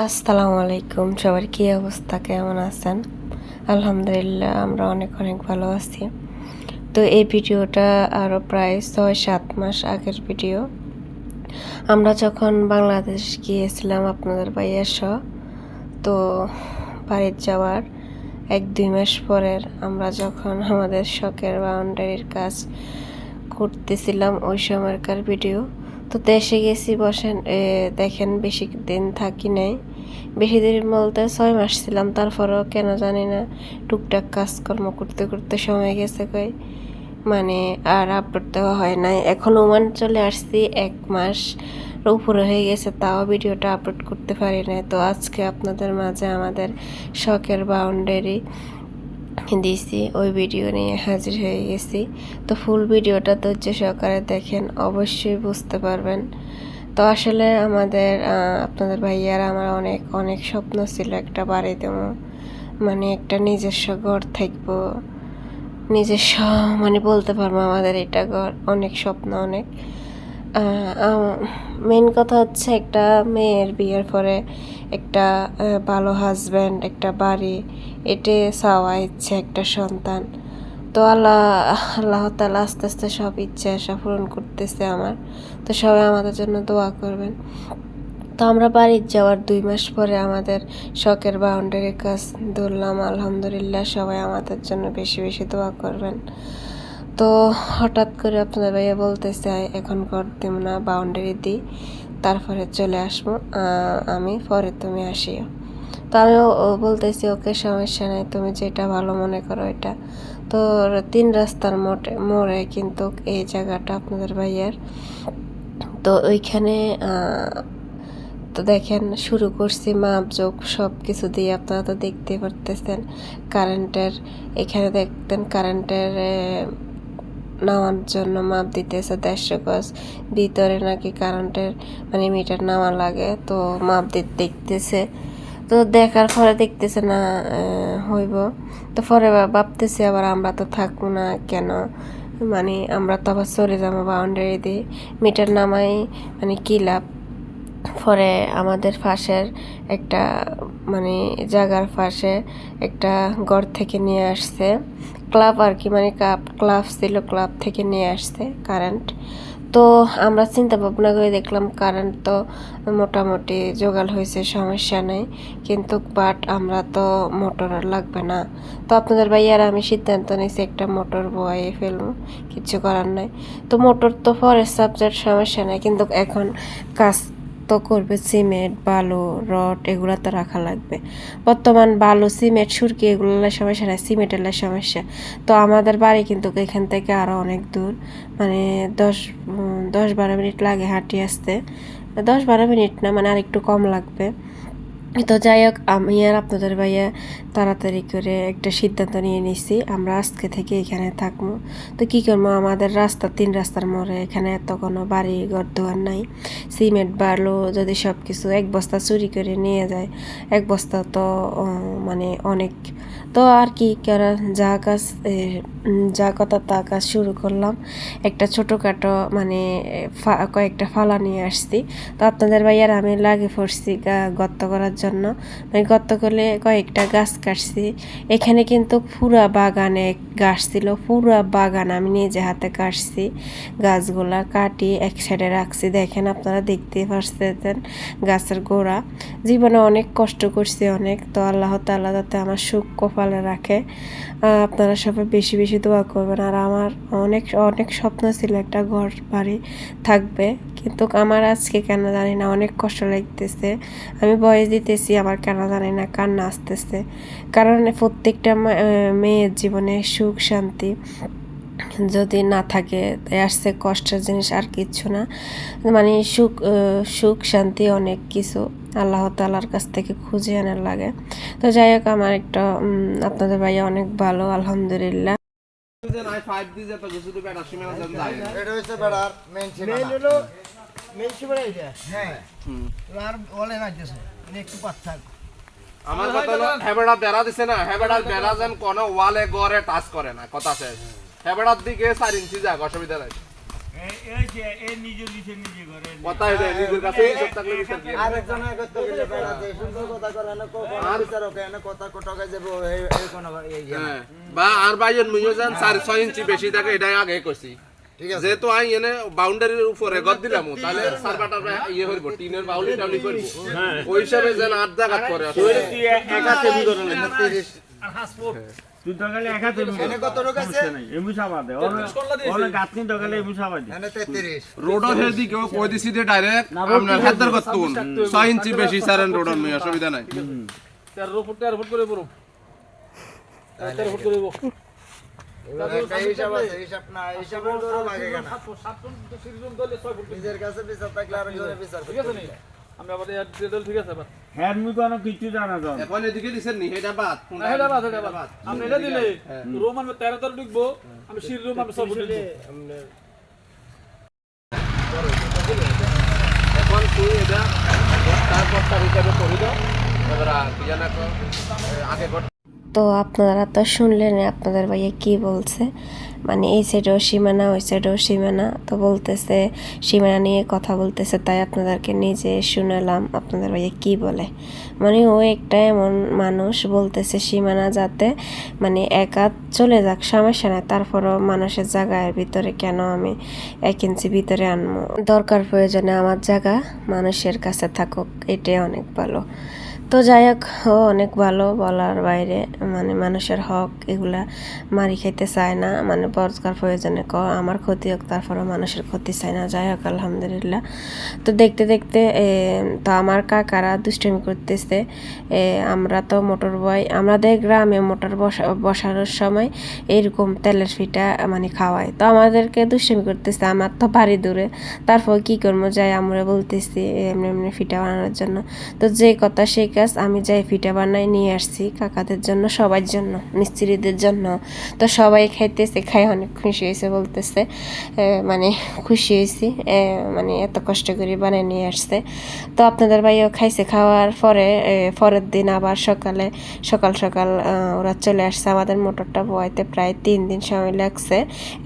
আসসালামু আলাইকুম। সবার কী অবস্থা? কেমন আছেন? আলহামদুলিল্লাহ, আমরা অনেক অনেক ভালো আছি। তো এই ভিডিওটা আরও প্রায় ছয় সাত মাস আগের ভিডিও। আমরা যখন বাংলাদেশ গিয়েছিলাম আপনাদের ভাইয়ের সহ তো বাড়ির যাওয়ার এক দুই মাস পরের আমরা যখন আমাদের শখের বাউন্ডারির কাজ করতেছিলাম ওই সময়কার ভিডিও তো দেশে গেছি, বসেন দেখেন বেশি দিন থাকি নাই। বেশি দিন বলতে ছয় মাস ছিলাম, তারপরেও কেন জানি না, টুকটাক কাজকর্ম করতে করতে সময় গেছে কই। মানে আর আপলোড দেওয়া হয় নাই। এখন ওমান চলে আসছি এক মাস, উপরে হয়ে গেছে, তাও ভিডিওটা আপলোড করতে পারি নাই। তো আজকে আপনাদের মাঝে আমাদের শখের বাউন্ডারি দিয়েছি ওই ভিডিও নিয়ে হাজির হয়ে গেছি। তো ফুল ভিডিওটা ধৈর্য সহকারে দেখেন, অবশ্যই বুঝতে পারবেন। তো আসলে আমাদের আপনাদের ভাইয়ার আমার অনেক অনেক স্বপ্ন ছিল একটা বাড়ি দেবো। মানে একটা নিজস্ব ঘর থাকব। নিজস্ব মানে বলতে পারব আমাদের এটা ঘর, অনেক স্বপ্ন, অনেক। মেন কথা হচ্ছে একটা মেয়ের বিয়ের পরে একটা ভালো হাজব্যান্ড একটা বাড়ি এটে চাওয়া ইচ্ছে একটা সন্তান। তো আল্লাহ আল্লাহ তালা আস্তে আস্তে সব ইচ্ছে আশা পূরণ করতেছে আমার। তো সবাই আমাদের জন্য দোয়া করবেন। তো আমরা বাড়ির যাওয়ার দুই মাস পরে আমাদের শখের বাউন্ডারির কাজ ধরলাম। আলহামদুলিল্লাহ সবাই আমাদের জন্য বেশি বেশি দোয়া করবেন। তো হঠাৎ করে আপনাদের ভাইয়া বলতেছে এখন ঘর দিব না বাউন্ডারি দিই তারপরে চলে আসব আমি, পরে তুমি আসিও। তো আমি বলতেছি, ওকে, সমস্যা নাই, তুমি যেটা ভালো মনে করো এটা তো তিন রাস্তার মোটে মোড়ে কিন্তু এই জায়গাটা আপনাদের ভাইয়ার। তো ওইখানে তো দেখেন, শুরু করছি মাপ যোগ সব কিছু দিয়ে আপনারা তো দেখতে পারতেছেন। কারেন্টের, এখানে দেখতেন, কারেন্টের নেওয়ার জন্য মাপ দিতেছে দেড়শো গজ। ভিতরে নাকি কারেন্টের মানে মিটার নেওয়া লাগে, তো মাপ দিতে দেখতেছে। তো দেখার পরে দেখতেছে না হইব। তো পরে ভাবতেছে আবার আমরা তো থাকব না কেন? মানে আমরা তো আবার চলে যাব বাউন্ডারি দিয়ে। মিটার নামাই মানে কী লাভ? পরে আমাদের পাশের একটা মানে জায়গার পাশে একটা ঘর থেকে নিয়ে আসছে। ক্লাব আর কি মানে কাপ ক্লাব ছিল ক্লাব থেকে নিয়ে আসছে কারেন্ট তো আমরা চিন্তা ভাবনা করে দেখলাম কারেন্ট তো মোটামুটি জোগাড় হয়েছে, সমস্যা নেই। কিন্তু বাট আমরা তো মোটর আর লাগবে না। তো আপনাদের ভাই আর আমি সিদ্ধান্ত নিয়েছি একটা মোটর বয়ে ফেলব, কিছু করার নাই। তো মোটর তো পরের সাবজেক্ট সমস্যা নেই, কিন্তু এখন কাজ করবে সিমেন্ট, বালু, রড, এগুলো তো রাখা লাগবে। বর্তমান বালু, সিমেন্ট, সুরকি, এগুলো সমস্যা না সিমেন্টের সমস্যা। তো আমাদের বাড়ি কিন্তু এখান থেকে আরও অনেক দূর। মানে দশ দশ বারো মিনিট লাগে হাঁটি আসতে। দশ বারো মিনিট না মানে আর একটু কম লাগবে। তো যাই হোক আমি আর আপনাদের ভাইয়া তাড়াতাড়ি করে একটা সিদ্ধান্ত নিয়ে নিছি, আমরা আজকে থেকে এখানে থাকব। তো কী করব, আমাদের রাস্তা, তিন রাস্তার মোড়ে এখানে এত কোনো বাড়ি ঘর দোয়ার নাই। সিমেন্ট, বালু যদি সব কিছু এক বস্তা চুরি করে নিয়ে যায়, এক বস্তা তো মানে অনেক তো আর কি করা, যা কাজ যা কথা তা কাজ শুরু করলাম। একটা ছোটোখাটো মানে কয়েকটা ফালা নিয়ে আসছি। তো আপনাদের ভাইয়ার আমি লাগে পড়ছি গর্ত করার জন্য। মানে গর্ত করলে কয়েকটা গাছ কাটছি। এখানে কিন্তু পুরা বাগানে গাছ ছিল, পুরা বাগান আমি নিজে হাতে কাটছি। গাছগুলা কাটি এক সাইডে রাখছি। দেখেন আপনারা দেখতে পারছেন গাছের গোড়া। জীবনে অনেক কষ্ট করছি অনেক। তো আল্লাহ তাআলা তাতে আমার সুখ কপালে রাখে। আপনারা সবাই বেশি বেশি দোয়া করবেন। আর আমার অনেক অনেক স্বপ্ন ছিল একটা ঘর বাড়ি থাকবে। কিন্তু আমার আজকে কেন জানি না, অনেক কষ্ট লাগতেছে। আমি বয়স দিতেছি আমার কেন জানি না, কান্না আসতেছে। কারণ প্রত্যেকটা মেয়ের জীবনে সুখ, শান্তি যদি না থাকে, তাই আসছে কষ্টের জিনিস আর কিচ্ছু না। মানে সুখ সুখ, শান্তি অনেক কিছু। আল্লাহ তালার কাছ থেকে খুঁজে আনার লাগে। তো যাই হোক আমার একটা আপনাদের ভাইয়া অনেক ভালো আলহামদুলিল্লাহ। মেন হ্যাঁ। আর বলে না যেছে একটু পাত থাক। আমার কথা হলো, হেবেড়া বেড়া দিছে না, হেবেড়া বেড়া যেন কোনো ওয়ালে গড়ে টাচ করে না, কথা শেষ। হেবেড়ার দিকে চার ইঞ্চি যাক, অসুবিধা নাই। ইয়ে। হ্যাঁ বা আর বাইজন মুইও যান চার ছয় ইঞ্চি বেশি থাকে এটাই আগে কইছি ঠিক আছে। যেহেতু আই এনে বাউন্ডারির উপরে গদ দিলাম তাহলে ইয়ে হইব টিনের বাউন্ডারি টাউনি করব। ওই হিসাবে যেন আট জায়গা করে তিরিশ তুই দগালে একাতে এনে কত লোক আছে? এমু সাবা দে। ওরে গাতনি দগালে এমু সাবা দে। এনে তেত্রিশ। রোডর হের দিকে কই দিছি যে ডাইরেক্ট আপনার হাতের করতুন ছয় ইঞ্চি বেশি সারেন রোডর মেয়ে অসুবিধা নাই। এবার একটা হিসাব আছে হিসাব না হিসাবের ধরো ভাগে কেনা। নিজের কাছে বিচার থাকলে আর করতে হবে। হ্যাঁ মুই কোনো কিছু জানা জন। এখন এদিকে দিছেন নি এটা বাদ। এটা বাদ এটা বাদ। আপনি এটা দিলে রুম আমি তেরো তেরো ঢুকবো আমি শির রুম সব এখন তুই এটা তারপর তার হিসাবে করি দাও এবার আগে তো আপনারা তো শুনলেন আপনাদের ভাইয়া কি বলছে। মানে এই সাইডেও সীমানা, ওই সাইডেও সীমানা। তো বলতেছে, সীমানা নিয়ে কথা বলতেছে, তাই আপনাদেরকে নিজে শুনালাম আপনাদের ভাইয়া কি বলে। মানে ও একটা এমন মানুষ বলতেছে সীমানা যাতে মানে একা চলে যাক, সমস্যা নাই। তারপরও মানুষের জায়গার ভিতরে কেন আমি এক ইঞ্চি ভিতরে আনব? দরকার প্রয়োজনে আমার জায়গা মানুষের কাছে থাকুক, এটাই অনেক ভালো। তো যাই হোক অনেক ভালো বলার বাইরে। মানে মানুষের হক এগুলা মারি খাইতে চায় না। মানে বরকার প্রয়োজনে ক, আমার ক্ষতি হোক তারপরে মানুষের ক্ষতি চায় না। যাই হোক, আলহামদুলিল্লাহ। তো দেখতে দেখতে তো আমার কাকারা দুষ্টামি করতেছে। আমরা তো মোটর বয়, আমাদের গ্রামে মোটর বসা বসানোর সময় এরকম তেলের ফিটা মানে খাওয়ায়। তো আমাদেরকে দুষ্টামি করতেছে, আমার তো বাড়ি দূরে। তারপর কি করব? যাই, আমরা বলতেছি এমনি এমনি ফিটা বানানোর জন্য। তো যে কথা, সেই কাজ আমি যাই ফিটা বানাই, নিয়ে আসছি কাকাদের জন্য, সবার জন্য, মিস্ত্রিদের জন্য। তো সবাই খাইতেছে, খাই অনেক খুশি হয়েছে বলতেছে। মানে খুশি হয়েছি মানে এত কষ্ট করে বানিয়ে নিয়ে আসছে। তো আপনাদের ভাইও খাইছে খাওয়ার পরে পরের দিন আবার সকালে, সকাল সকাল ওরা চলে আসছে। আমাদের মোটরটা বয়াইতে প্রায় তিন দিন সময় লাগছে।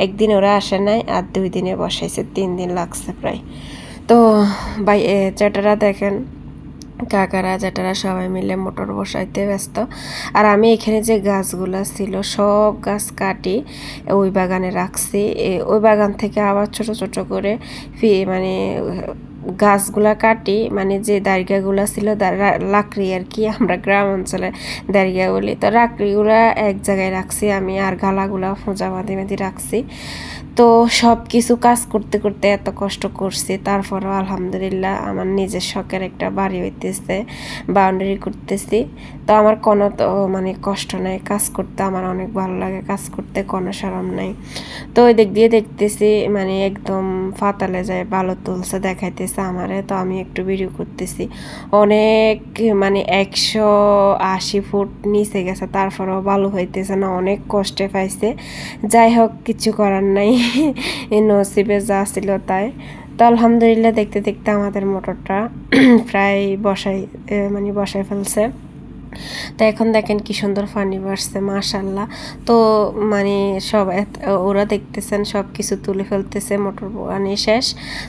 একদিন ওরা আসে নাই, আর দুই দিনে বসাইছে, তিন দিন লাগছে প্রায়। তো ভাই চ্যাটারা দেখেন কাকারা, জ্যাঠারা সবাই মিলে মোটর বসাইতে ব্যস্ত। আর আমি এখানে যে গাছগুলো ছিল, সব গাছ কাটি ওই বাগানে রাখছি। ওই বাগান থেকে আবার ছোট ছোট করে ফি- মানে গাছগুলা কাটি মানে যে দারিগাগুলো ছিল লাকড়ি আর কি, আমরা গ্রাম অঞ্চলে দারিগা বলি তো লাকড়িগুলা এক জায়গায় রাখছি আমি আর গালাগুলা ফোঁজা বাঁধে বাঁধি রাখছি। তো সব কিছু কাজ করতে করতে এত কষ্ট করছি, তারপরও আলহামদুলিল্লাহ আমার নিজের শখের একটা বাড়ি হইতেছে বাউন্ডারি করতেছি। তো আমার কোনো তো মানে কষ্ট নাই, কাজ করতে আমার অনেক ভালো লাগে, কাজ করতে কোনো সরম নাই। তো ওই দিক দিয়ে দেখতেছি মানে একদম ফাতালে যায় ভালো তুলছে, দেখাইতেছে আমারে, তো আমি একটু ভিডিও করতেছি। অনেক মানে একশো আশি ফুট নিচে গেছে, তারপরেও ভালো হইতেছে না, অনেক কষ্টে পাইছে। যাই হোক, কিছু করার নাই নসিবে যা ছিল তাই। তো আলহামদুলিল্লাহ দেখতে দেখতে আমাদের মোটরটা প্রায় বসাই মানে বসাই ফেলছে। তো এখন দেখেন কি সুন্দর ফানি বাড়ছে মাশাল্লাহ তো মানে সব ওরা দেখতেছেন সব কিছু তুলে ফেলতেছে, মোটর বানি শেষ।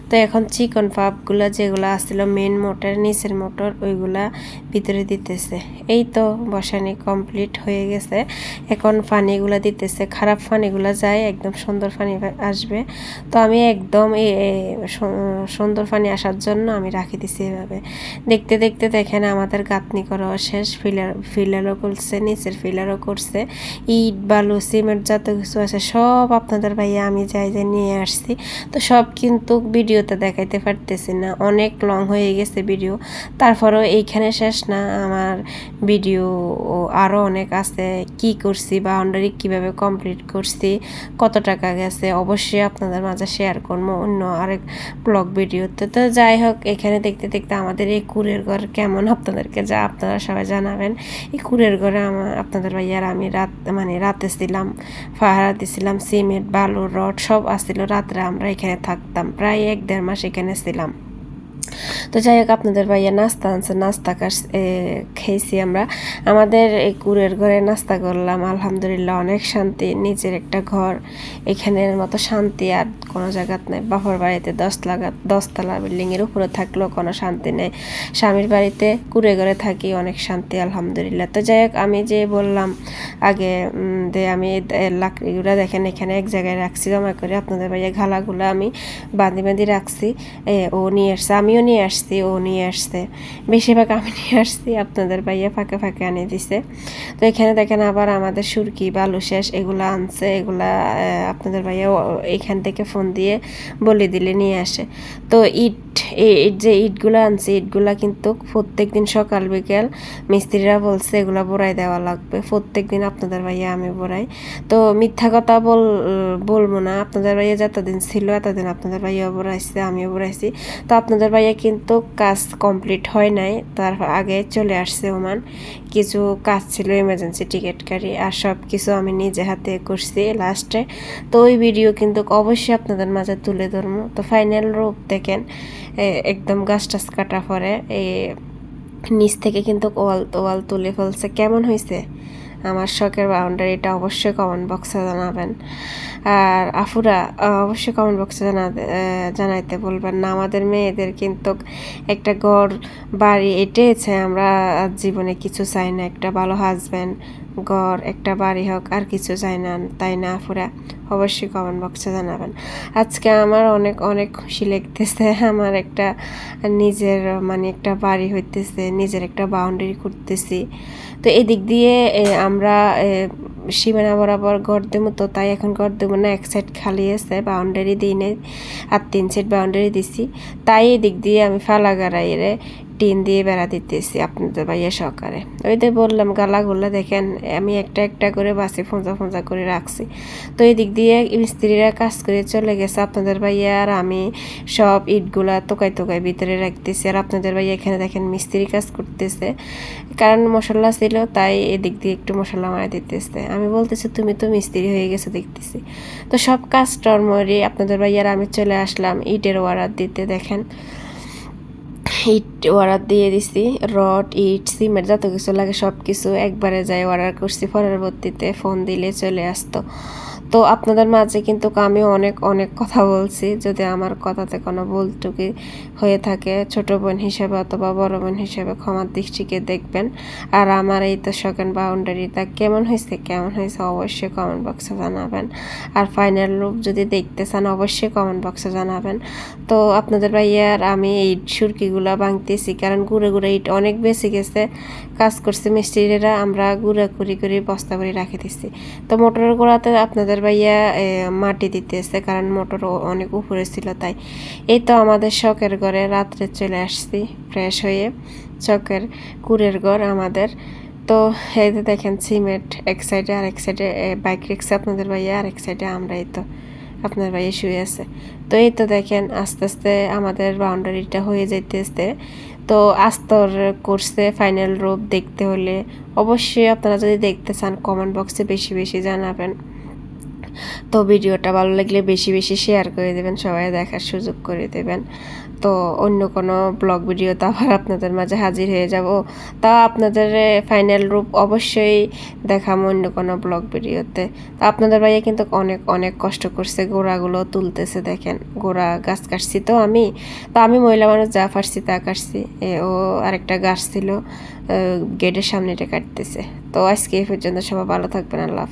তো এখন চিকন পাপগুলো যেগুলো আসছিল মেন মোটর নিচের মোটর ওইগুলা ভিতরে দিতেছে। এই তো বসানি কমপ্লিট হয়ে গেছে। এখন ফানিগুলো দিতেছে। খারাপ ফানিগুলো যায়, একদম সুন্দর ফানি আসবে। তো আমি একদম এ সুন্দর ফানি আসার জন্য আমি রাখি দিছি এভাবে। দেখতে দেখতে দেখেন আমাদের গাঁথনি করা শেষ ফিলার ফিলারও করছে, নিচের ফিলারও করছে। ইট, বালু, সিমেন্ট যত কিছু আছে সব আপনাদের ভাইয়া আমি যাই যাই নিয়ে আসছি। তো সব কিন্তু ভিডিওতে দেখাইতে পারতেছি না। অনেক লং হয়ে গেছে ভিডিও তারপরেও এইখানে শেষ না। আমার ভিডিও আরও অনেক আছে। কি করছি বা বাউন্ডারি কীভাবে কমপ্লিট করছি, কত টাকা গেছে, অবশ্যই আপনাদের মাঝে শেয়ার করব অন্য আরেক ব্লগ ভিডিওতে। তো যাই হোক, এখানে দেখতে দেখতে আমাদের এই কুরের ঘর কেমন আপনাদেরকে যা আপনারা সবাই জানাবেন। এই কুরের ঘরে আমার আপনাদের ভাইয়ার আমি রাত মানে রাতে ছিলাম, ফাহারা দিছিলাম, সিমেন্ট, বালু, রড সব আসছিল রাত্রে আমরা এখানে থাকতাম, প্রায় এক দেড় মাস এখানে ছিলাম। তো যাই হোক, আপনাদের ভাইয়া নাস্তা আনছে, নাস্তা খেয়েছি আমরা। আমাদের এই কুড়ের ঘরে নাস্তা করলাম, আলহামদুলিল্লাহ অনেক শান্তি, নিজের একটা ঘর, এখানের মতো শান্তি, আর কোনো জায়গাত নেই। বাপর বাড়িতে দশ লাগা দশতলা বিল্ডিংয়ের উপরে থাকলেও কোনো শান্তি নেই। স্বামীর বাড়িতে কুড়ে ঘরে থাকি, অনেক শান্তি, আলহামদুলিল্লাহ। তো যাই হোক, আমি যে বললাম আগে যে আমি লাকড়িগুলো দেখেন, এখানে এক জায়গায় রাখছি, জমা করে। আপনাদের ভাইয়া ঘালাগুলো আমি বাঁধি বাঁধি রাখছি ও নিয়ে আসছে আমিও নিয়ে আসছি, ও নিয়ে আসছে। বেশিরভাগ আমি নিয়ে আসছি, আপনাদের ভাইয়া ফাঁকে ফাঁকে আনে দিছে। তো এখানে দেখেন আবার আমাদের সুরকি, বালু শেষ, এগুলা আনছে, এগুলা আপনাদের ভাইয়া এখান থেকে ফোন দিয়ে বলে দিলে নিয়ে আসে। তো ইট যে ইটগুলো আনছে, ইটগুলা কিন্তু প্রত্যেক দিন সকাল বিকেল মিস্ত্রিরা বলছে এগুলা বোড়াই দেওয়া লাগবে। প্রত্যেক দিন আপনাদের ভাইয়া, আমি বোড়াই। তো মিথ্যা কথা বল, বলব না। আপনাদের ভাইয়া যতদিন ছিল এতদিন আপনাদের ভাইয়া বোড়াইছে, আমিও বোড়াইছি। তো আপনাদের ভাইয়া কিন্তু কাজ কমপ্লিট হয় নাই। তার আগে চলে আসছে ওমান। কিছু কাজ ছিল এমার্জেন্সি টিকিট কারি আর সব কিছু আমি নিজে হাতে করছি লাস্টে তো ওই ভিডিও কিন্তু অবশ্যই আপনাদের মাঝে তুলে ধরবো। তো ফাইনাল রূপ দেখেন একদম গাছ টাছ কাটা পরে এই নিচ থেকে কিন্তু ওয়াল ওয়াল তুলে ফেলছে। কেমন হয়েছে আমার শখের বাউন্ডারিটা অবশ্যই কমেন্ট বক্সে জানাবেন। আর আফুরা অবশ্যই কমেন্ট বক্সে জানা জানাইতে বলবেন না। আমাদের মেয়েদের কিন্তু একটা ঘর বাড়ি এটেছে আমরা জীবনে কিছু চাই না, একটা ভালো হাজব্যান্ড ঘর একটা বাড়ি হোক, আর কিছু চাই না, তাই না আফুরা অবশ্যই কমেন্ট বক্সে জানাবেন। আজকে আমার অনেক অনেক খুশি লাগতেছে। আমার একটা নিজের মানে একটা বাড়ি হইতেছে, নিজের একটা বাউন্ডারি করতেছি। তো এদিক দিয়ে আমরা সীমানা বরাবর ঘর দেবো তো, তাই এখন ঘর দেবো না, এক সাইড খালি আছে বাউন্ডারি দিই নাই, আর তিন সাইড বাউন্ডারি দিছি। তাই এদিক দিয়ে আমি ফালা গাড়াইরে টিন দিয়ে বেড়া দিতেছি আপনাদের ভাইয়া সহকারে। ওই তো বললাম, গালাগুলা দেখেন, আমি একটা একটা করে বাসি ফোঁজা ফোঁজা করে রাখছি। তো এই দিক দিয়ে মিস্ত্রিরা কাজ করে চলে গেছে। আপনাদের ভাইয়া আর আমি সব ইটগুলা তোকাই তোকাই ভিতরে রাখতেছি। আর আপনাদের ভাইয়া এখানে দেখেন মিস্ত্রি কাজ করতেছে। কারণ মশলা ছিল, তাই এদিক দিয়ে একটু মশলা মারা দিতেছে। আমি বলতেছি, তুমি তো মিস্ত্রি হয়ে গেছো, দেখতেছি। তো সব কাজ টর্মরি আপনাদের ভাইয়ার আমি চলে আসলাম ইটের অর্ডার দিতে, দেখেন। ইট অর্ডার দিয়ে দিছি রড ইট সিমেন্ট যত কিছু লাগে সব কিছু একবারে যাই অর্ডার করছি, পরবর্তীতে ফোন দিলে চলে আসতো। তো আপনাদের মাঝে কিন্তু আমি অনেক অনেক কথা বলছি। যদি আমার কথাতে কোনো ভুলটুকি হয়ে থাকে, ছোট বোন হিসেবে অথবা বড় বোন হিসেবে ক্ষমার দৃষ্টিকে দেখবেন। আর আমার এই তো শখেন বাউন্ডারিটা কেমন হয়েছে কেমন হয়েছে অবশ্যই কমেন্ট বক্সে জানাবেন। আর ফাইনাল রূপ যদি দেখতে চান, অবশ্যই কমেন্ট বক্সে জানাবেন। তো আপনাদের ভাইয়ার আমি এই সুরকিগুলা ভাঙতেছি, কারণ ঘুরে ঘুরে ইট অনেক বেশি গেছে। কাজ করছে, মিস্ত্রিরা আমরা গুঁড়া কুড়ি করে বস্তা করে রাখে দিচ্ছি তো মোটরের গোড়াতে আপনাদের ভাইয়া মাটি দিতেছে, কারণ মোটর অনেক উপরে ছিল তাই। এই তো আমাদের শখের ঘরে রাত্রে চলে আসছি ফ্রেশ হয়ে। চকের কুড়ের ঘর আমাদের। তো এই তো দেখেন, সিমেন্ট এক সাইডে আর এক সাইডে বাইক রিক্সা আপনাদের ভাইয়া আর এক সাইডে আমরাই তো আপনার ভাইয়া শুয়ে আছে। তো এই তো দেখেন, আস্তে আস্তে আমাদের বাউন্ডারিটা হয়ে যাইতেছে। তো আস্তর করছে ফাইনাল রূপ দেখতে হলে অবশ্যই আপনারা যদি দেখতে চান কমেন্ট বক্সে বেশি বেশি জানাবেন। তো ভিডিওটা ভালো লাগলে বেশি বেশি শেয়ার করে দেবেন, সবাই দেখার সুযোগ করে দেবেন। তো অন্য কোনো ব্লগ ভিডিওতে আবার আপনাদের মাঝে হাজির হয়ে যাব। তা আপনাদের ফাইনাল রূপ অবশ্যই দেখাম অন্য কোনো ব্লগ ভিডিওতে তো। আপনাদের ভাইয়া কিন্তু অনেক অনেক কষ্ট করছে, গোড়াগুলো তুলতেছে দেখেন, গোড়া গাছ কাটছি তো আমি। তো আমি মহিলা মানুষ, যা পারছি তা কাটছি। ও আরেকটা গাছ ছিল গেটের সামনেটা কাটতেছে। তো আজকে এই পর্যন্ত সবাই ভালো থাকবেন, আল্লাহ।